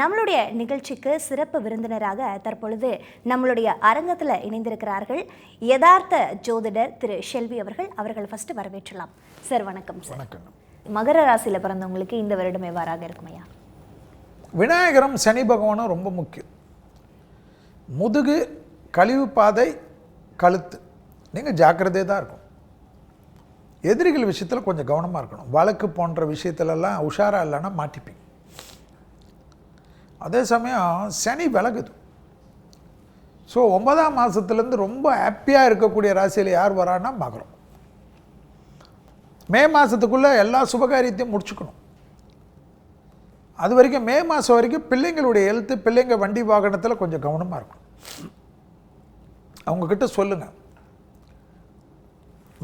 நம்மளுடைய நிகழ்ச்சிக்கு சிறப்பு விருந்தினராக தற்பொழுது நம்மளுடைய அரங்கத்தில் இணைந்திருக்கிறார்கள். யதார்த்த ஜோதிடர் திரு ஷெல்வி அவர்கள். அவர்கள் ஃபர்ஸ்ட் வரவேற்றலாம். சார் வணக்கம் சார் வணக்கம். மகர ராசியில் பிறந்தவங்களுக்கு இந்த வருடம் எவ்வாறாக இருக்குமையா? விநாயகரும் சனி பகவானும் ரொம்ப முக்கியம். முதுகு கழிவு பாதை கழுத்து. நீங்கள் ஜாக்கிரதை தான் இருக்கும் எதிரிகள் விஷயத்தில் கொஞ்சம் கவனமாக இருக்கணும். வழக்கு போன்ற விஷயத்துலலாம் உஷாரா இல்லைன்னா மாட்டிப்பீங்க. அதே சமயம் சனி விலகுது. ஸோ ஒன்பதாம் மாதத்துலேருந்து ரொம்ப ஹாப்பியாக இருக்கக்கூடிய ராசியில் யார் வரான்னா மகரம். மே மாதத்துக்குள்ளே எல்லா சுபகாரியத்தையும் முடிச்சுக்கணும். அது வரைக்கும் மே மாதம் வரைக்கும் பிள்ளைங்களுடைய எழுத்து பிள்ளைங்க வண்டி வாகனத்தில் கொஞ்சம் கவனமாக இருக்கணும். அவங்கக்கிட்ட சொல்லுங்கள்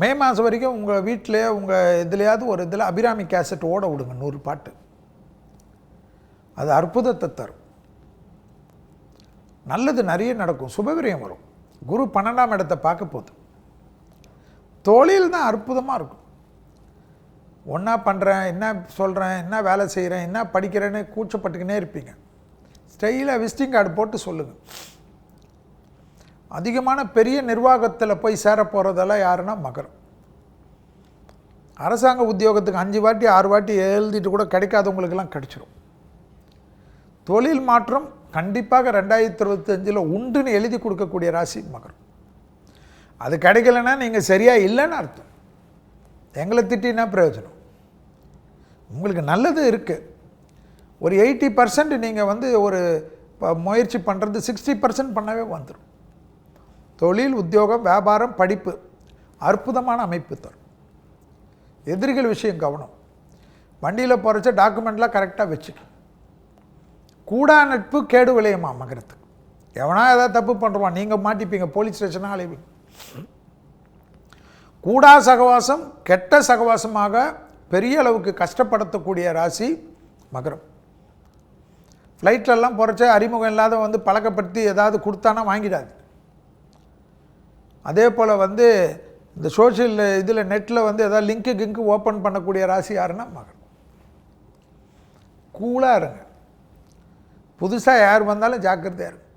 மே மாதம் வரைக்கும் உங்கள் வீட்டில் உங்கள் இதுலையாவது ஒரு இதில் அபிராமி கேசட் ஓட விடுங்க நூறு பாட்டு. அது அற்புதத்தை தரும். நல்லது நிறைய நடக்கும் சுபவிரயம் வரும். குரு பன்னெண்டாம் இடத்தை பார்க்க போகுது. தொழில் தான் அற்புதமாக இருக்கும். ஒன்றா பண்ணுறேன் என்ன சொல்கிறேன் என்ன வேலை செய்கிறேன் என்ன படிக்கிறேன்னு கூச்சப்பட்டுக்கினே இருப்பீங்க. ஸ்டைலாக விசிட்டிங் கார்டு போட்டு சொல்லுங்கள் அதிகமான பெரிய நிர்வாகத்தில் போய் சேர போகிறதெல்லாம் யாருன்னா மகரம். அரசாங்க உத்தியோகத்துக்கு அஞ்சு வாட்டி ஆறு வாட்டி எழுதிட்டு கூட கிடைக்காதவங்களுக்கெல்லாம் கிடச்சிரும். தொழில் மாற்றம் கண்டிப்பாக ரெண்டாயிரத்தி இருபத்தஞ்சில் உண்டுன்னு எழுதி கொடுக்கக்கூடிய ராசி மகர் அது கிடைக்கலன்னா நீங்கள் சரியாக இல்லைன்னு அர்த்தம். எங்களை திட்டினா பிரயோஜனம். உங்களுக்கு நல்லது இருக்குது ஒரு எயிட்டி பர்சன்ட் நீங்கள் வந்து ஒரு முயற்சி பண்ணுறது சிக்ஸ்டி பர்சன்ட் பண்ணவே வந்துடும் தொழில் உத்தியோகம் வியாபாரம் படிப்பு அற்புதமான அமைப்பு தரும். எதிரிகள் விஷயம் கவனம். வண்டியில் போகிறச்ச டாக்குமெண்ட்லாம் கரெக்டாக வச்சுக்கணும். கூடா நட்பு கேடு விளையுமா மகரத்துக்கு? எவனா ஏதாவது தப்பு பண்ணுறான் நீங்கள் மாட்டிப்பீங்க போலீஸ் ஸ்டேஷனாக அலைவீங்க கூடா சகவாசம் கெட்ட சகவாசமாக பெரிய அளவுக்கு கஷ்டப்படுத்தக்கூடிய ராசி மகரம். ஃப்ளைட்லலாம் போகிறச்ச அறிமுகம் இல்லாத வந்து பழக்கப்படுத்தி ஏதாவது கொடுத்தானா வாங்கிடாது. அதே போல் வந்து இந்த சோஷியல் இதில் நெட்டில் வந்து ஏதாவது லிங்க்கு கிங்க்கு ஓப்பன் பண்ணக்கூடிய ராசி யாருன்னா மகன் கூலாக இருங்க. புதுசாக யார் வந்தாலும் ஜாக்கிரதையாக இருக்கும்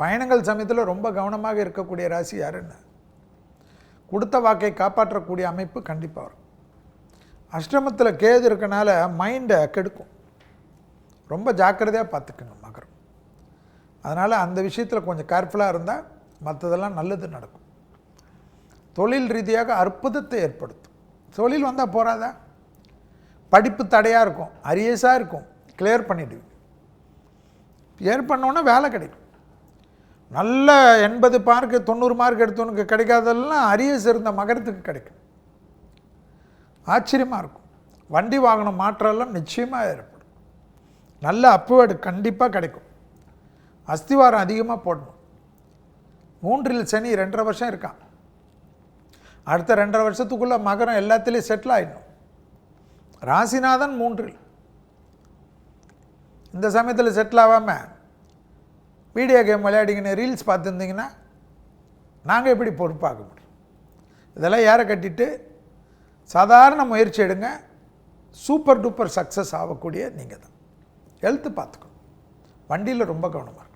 பயணங்கள் சமயத்தில் ரொம்ப கவனமாக இருக்கக்கூடிய ராசி யாருன்னு? கொடுத்த வாக்கை காப்பாற்றக்கூடிய அமைப்பு கண்டிப்பாக வரும். அஷ்டமத்தில் கேது இருக்கனால மைண்டை கெடுக்கும். ரொம்ப ஜாக்கிரதையாக பார்த்துக்கணும் மகரம். அதனால் அந்த விஷயத்தில் கொஞ்சம் கேர்ஃபுல்லாக இருந்தால் மற்றதெல்லாம் நல்லது நடக்கும். தொழில் ரீதியாக அற்புதத்தை ஏற்படுத்தும். தொழில் வந்தால் போகாதா படிப்பு தடையாக இருக்கும். அரியஸாக இருக்கும். கிளியர் பண்ணிவிடுவீங்க ஏர் பண்ணோன்னா வேலை கிடைக்கும். நல்ல எண்பது மார்க்கு தொண்ணூறு மார்க் எடுத்தவனுக்கு கிடைக்காதெல்லாம் அரியஸ் இருந்த மகரத்துக்கு கிடைக்கும். ஆச்சரியமாக இருக்கும். வண்டி வாகனம் மாற்றெல்லாம் நிச்சயமாக ஏற்படும். நல்ல அப்வேர்டு கண்டிப்பாக கிடைக்கும். அஸ்திவாரம் அதிகமாக போடணும். மூன்றில் சனி ரெண்டரை வருஷம் இருக்கான். அடுத்த ரெண்டரை வருஷத்துக்குள்ளே மகரம் எல்லாத்துலேயும் செட்டில் ஆகிடணும் ராசிநாதன் மூன்றில். இந்த சமயத்தில் செட்டில் ஆகாமல் வீடியோ கேம் விளையாடிங்கன்னு ரீல்ஸ் பார்த்துருந்தீங்கன்னா நாங்கள் எப்படி பொறுப்பாக முடியும்? இதெல்லாம் யாரை கட்டிட்டு? சாதாரண முயற்சி எடுங்க. சூப்பர் டூப்பர் சக்ஸஸ் ஆகக்கூடிய நீங்கள் தான் ஹெல்த்து பார்த்துக்கணும். வண்டியில் ரொம்ப கவனமாக இருக்கும்